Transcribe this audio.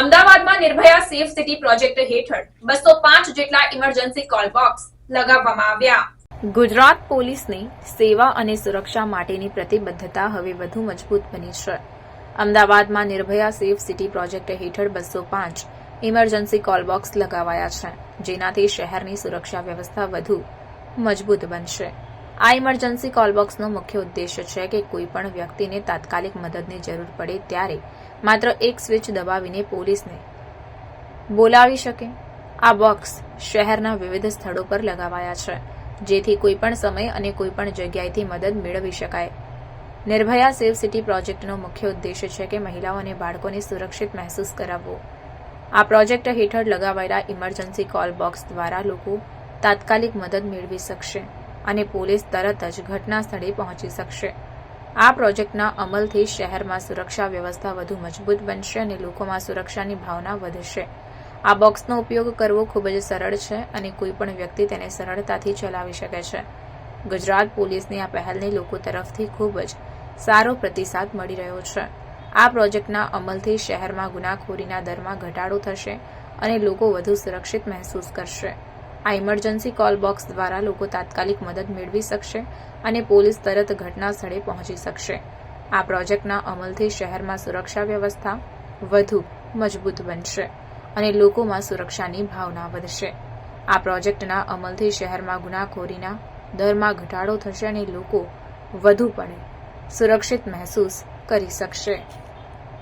અમદાવાદમાં Nirbhaya safe city project હેઠળ બસો પાંચ જેટલા ઇમરજન્સી કોલ બોક્સ લગાવવામાં આવ્યા. ગુજરાત પોલીસની સેવા અને સુરક્ષા માટેની પ્રતિબદ્ધતા હવે વધુ મજબૂત બની છે. અમદાવાદમાં નિર્ભયા સેફ સિટી પ્રોજેક્ટ હેઠળ બસો પાંચ ઇમરજન્સી કોલ બોક્સ લગાવાયા છે, જેનાથી શહેરની સુરક્ષા વ્યવસ્થા વધુ મજબૂત બનશે. આ ઇમરજન્સી કોલ બોક્સનો મુખ્ય ઉદ્દેશ્ય છે કે કોઈપણ વ્યક્તિને તાત્કાલિક મદદની જરૂર પડે ત્યારે માત્ર એક સ્વિચ દબાવીને પોલીસને બોલાવી શકે. આ બોક્સ શહેરના વિવિધ સ્થળો પર લગાવાયા છે, જેથી કોઈપણ સમય અને કોઈપણ જગ્યાએથી મદદ મેળવી શકાય. નિર્ભયા સેવ સિટી પ્રોજેક્ટનો મુખ્ય ઉદ્દેશ્ય છે કે મહિલાઓ અને બાળકોને સુરક્ષિત મહેસૂસ કરાવવો. આ પ્રોજેક્ટ હેઠળ લગાવાયેલા ઇમરજન્સી કોલ બોક્સ દ્વારા લોકો તાત્કાલિક મદદ મેળવી શકશે અને પોલીસ તરત જ ઘટના સ્થળે પહોંચી શકશે. આ પ્રોજેક્ટના અમલથી શહેરમાં સુરક્ષા વ્યવસ્થા વધુ મજબૂત બનશે અને લોકોમાં સુરક્ષાની ભાવના વધશે. આ બોક્સનો ઉપયોગ કરવો ખૂબ જ સરળ છે અને કોઈપણ વ્યક્તિ તેને સરળતાથી ચલાવી શકે છે. ગુજરાત પોલીસની આ પહેલની લોકો તરફથી ખૂબ જ સારો પ્રતિસાદ મળી રહ્યો છે. આ પ્રોજેક્ટના અમલથી શહેરમાં ગુનાખોરીના દરમાં ઘટાડો થશે અને લોકો વધુ સુરક્ષિત મહેસૂસ કરશે. આ ઇમરજન્સી કોલ બોક્સ દ્વારા લોકો તાત્કાલિક મદદ મેળવી શકશે અને પોલીસ તરત ઘટના સ્થળે પહોંચી શકશે. આ પ્રોજેક્ટના અમલથી શહેરમાં સુરક્ષા વ્યવસ્થા વધુ મજબૂત બનશે અને લોકોમાં સુરક્ષાની ભાવના વધશે. આ પ્રોજેક્ટના અમલથી શહેરમાં ગુનાખોરીના દરમાં ઘટાડો થશે અને લોકો વધુ પડે સુરક્ષિત મહેસૂસ કરી શકશે.